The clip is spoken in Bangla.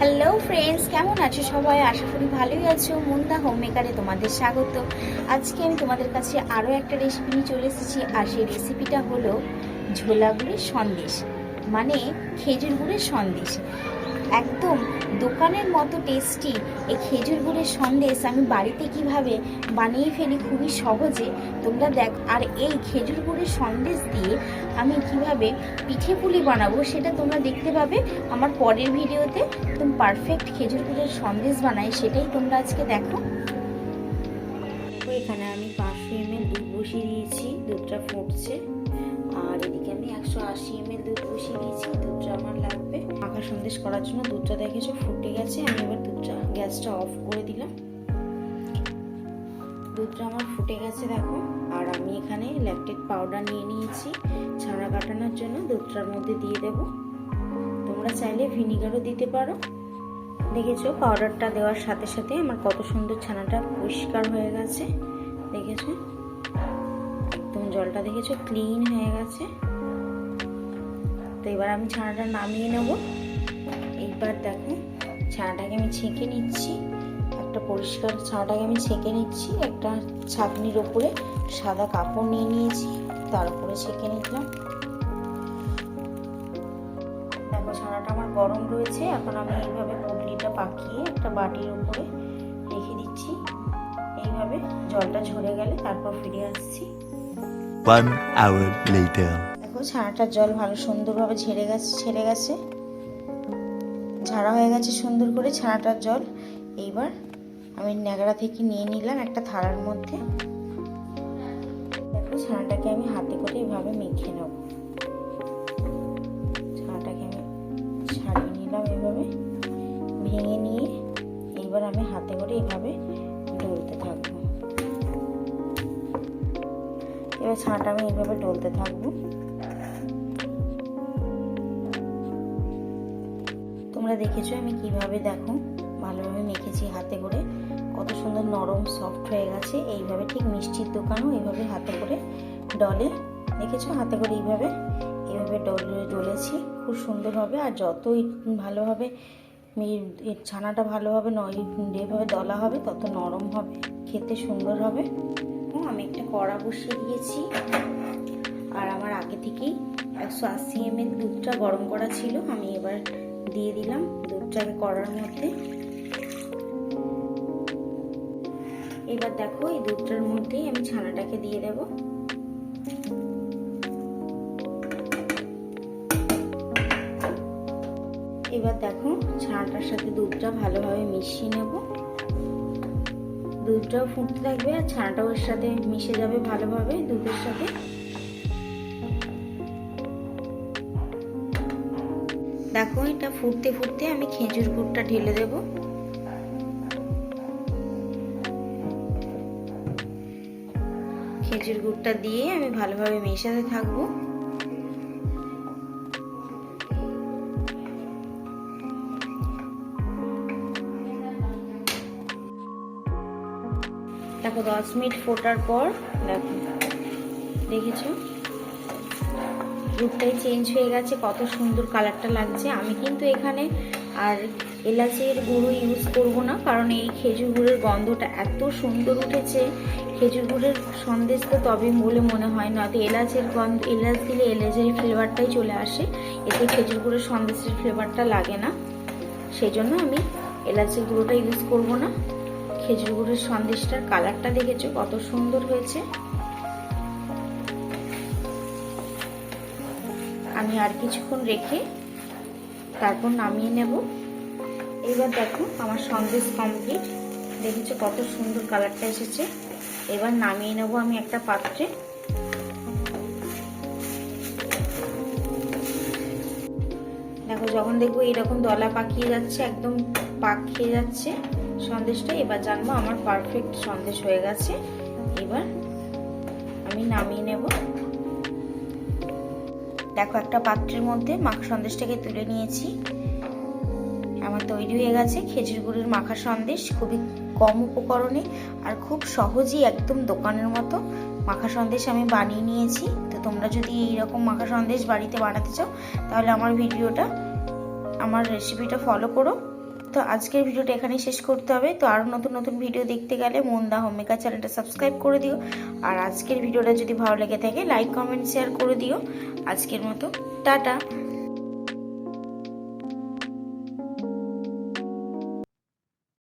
হ্যালো ফ্রেন্ডস কেমন আছো সবাই? আশা করি ভালোই আছো। মুন্দা হোম মেকারে তোমাদের স্বাগত। আজকে আমি তোমাদের কাছে আরও একটা রেসিপি নিয়ে চলে এসেছি, আর সেই রেসিপিটা হলো ঝোলা গুড়ের সন্দেশ মানে খেজুর গুড়ের সন্দেশ। একদম দোকানের মতো টেস্টি এই খেজুর গুড়ের সন্দেশ আমি বাড়িতে কীভাবে বানিয়ে ফেলি খুবই সহজে। তোমরা দেখ, আর এই খেজুর গুড়ের সন্দেশ দিয়ে আমি কীভাবে পিঠে পুলি বানাবো সেটা তোমরা দেখতে পাবে। আমার পরের ভিডিওতে একদম পারফেক্ট খেজুর গুড়ের সন্দেশ বানাই, সেটাই তোমরা আজকে দেখো। এখানে আমি পাঁচশো এমএল দুধ বসিয়ে দিয়েছি, দুধটা ফুটছে। আর এদিকে আমি একশো আশি এমএল দুধ বসিয়ে দিয়েছি মাখা সন্দেশ করার জন্য দুধটা দেখেছ ফুটে গেছে। আমি এবার দুধটা গ্যাসটা অফ করে দিলাম। দুধটা আমার ফুটে গেছে, দেখো। আর আমি এখানে ল্যাকটেড পাউডার নিয়ে নিয়েছি। ছানা কাটানোর জন্য দুধটার মধ্যে দিয়ে দেব। তোমরা চাইলে ভিনিগারও দিতে পারো। দেখেছ পাউডারটা দেওয়ার সাথে সাথে আমার কত সুন্দর ছানাটা পরিষ্কার হয়ে গেছে। দেখেছ? একদম জলটা দেখেছ ক্লিন হয়ে গেছে। তো এবার আমি ছানাটা নামিয়ে নেব। এইবার দেখো ছানাটাকে আমি ছেঁকে নিচ্ছি। একটা পরিষ্কার ছানাটাকে আমি ছেঁকে নিচ্ছি। একটা ছাঁকনির ওপরে সাদা কাপড় নিয়ে নিয়েছি তার উপরে ছেঁকে নিলাম। দেখো ছানাটা আমার গরম রয়েছে। এখন আমি এইভাবে পুটলিটা পাকিয়ে একটা বাটির উপরে রেখে দিচ্ছি। এইভাবে জলটা ঝরে গেলে তারপর ফিরে আসছি. দেখো ছানাটার জল ভালো সুন্দরভাবে ঝেড়ে গেছে ছেড়ে গেছে। ঝাড়া হয়ে গেছে সুন্দর করে ছানাটার জল। এইবার আমি ন্যাকড়া থেকে নিয়ে নিলাম একটা থালার মধ্যে। দেখো, ছানাটাকে আমি হাতে করে এভাবে মেখে নেব। ছানাটাকে আমি ছাড়িয়ে নিলাম এভাবে। ভেঙে নিয়ে এইবার আমি হাতে করে এভাবে ডলতে থাকব। এবার ছানাটা আমি এইভাবে ডলতে থাকব। তোমরা দেখেছ আমি কীভাবে দেখো? ভালোভাবে মেখেছি হাতে করে। কত সুন্দর নরম সফট হয়ে গেছে। এইভাবে ঠিক মিষ্টির দোকানও এইভাবে হাতে করে ডলে। দেখেছ? হাতে করে এইভাবে এইভাবে ডলে, ডলেছি। খুব সুন্দরভাবে আর যতই ভালোভাবে ছানাটা ভালোভাবে নয় এভাবে দলা হবে, তত নরম হবে। খেতে সুন্দর হবে। আমি একটা কড়া বসিয়ে দিয়েছি। আর আমার আগে থেকেই একশো আশি এমএল দুধটা গরম করা ছিল। আমি এবার দিয়ে দিলাম দুধটাকে কড়ার মধ্যে। এবার দেখো এই দুধটার মধ্যেই আমি ছানাটাকে দিয়ে দেব। এবার দেখো ছানাটার সাথে দুধটা ভালোভাবে মিশিয়ে নেব। দুধটাও ফুটতে থাকবে আর ছানাটাও এর সাথে মিশে যাবে ভালোভাবে দুধের সাথে। দেখো, এটা ফুটতে ফুটতে আমি খেজুর গুড়টা ঢেলে দেব। খেজুর গুড়টা দিয়ে আমি ভালোভাবে মেশাতে থাকব। দেখো, দশ মিনিট ফোটার পর, দেখো, দেখেছ? রূপটাই চেঞ্জ হয়ে গেছে, কত সুন্দর কালারটা লাগছে। আমি কিন্তু এখানে আর এলাচের গুঁড়ো ইউজ করব না, কারণ এই খেজুর গুড়ের গন্ধটা এত সুন্দর উঠেছে। খেজুর গুড়ের সন্দেশ তো তবে বলে মনে হয় না, তো এলাচের গন্ধ, এলাচ দিলে এলাচের ফ্লেভারটাই চলে আসে। এতে খেজুর গুড়ের সন্দেশের ফ্লেভারটা লাগে না। সেই জন্য আমি এলাচের গুঁড়োটা ইউজ করব না। খেজুর গুড়ের সন্দেশটার কালারটা দেখেছ, কত সুন্দর হয়েছে। আমি আর কিছুক্ষণ রেখে তারপর নামিয়ে নেব। এবার দেখো আমার সন্দেশ কমপ্লিট দেখেছ কত সুন্দর কালারটা এসেছে। এবার নামিয়ে নেব আমি একটা পাত্রে। দেখো যখন দেখব এরকম দলা পাকিয়ে যাচ্ছে, একদম পাক খেয়ে যাচ্ছে সন্দেশটা, এবার জানব আমার পারফেক্ট সন্দেশ হয়ে গেছে। এবার আমি নামিয়ে নেব। দেখো, একটা পাত্রের মধ্যে মাখা সন্দেশটাকে তুলে নিয়েছি। আমার তৈরি হয়ে গেছে খেজুর গুড়ের মাখা সন্দেশ, খুবই কম উপকরণে আর খুব সহজেই একদম দোকানের মতো মাখা সন্দেশ আমি বানিয়ে নিয়েছি। তো তোমরা যদি এইরকম মাখা সন্দেশ বাড়িতে বানাতে চাও, তাহলে আমার ভিডিওটা, আমার রেসিপিটা ফলো করো। তো আজকের ভিডিওটা এখানেই শেষ করতে হবে। তো আরও নতুন নতুন ভিডিও দেখতে গেলে মন্দা হোমেকা চ্যানেলটা সাবস্ক্রাইব করে দিও। আর আজকের ভিডিওটা যদি ভালো লেগে থাকে, লাইক, কমেন্ট, শেয়ার করে দিও। আজকের মতো, টাটা।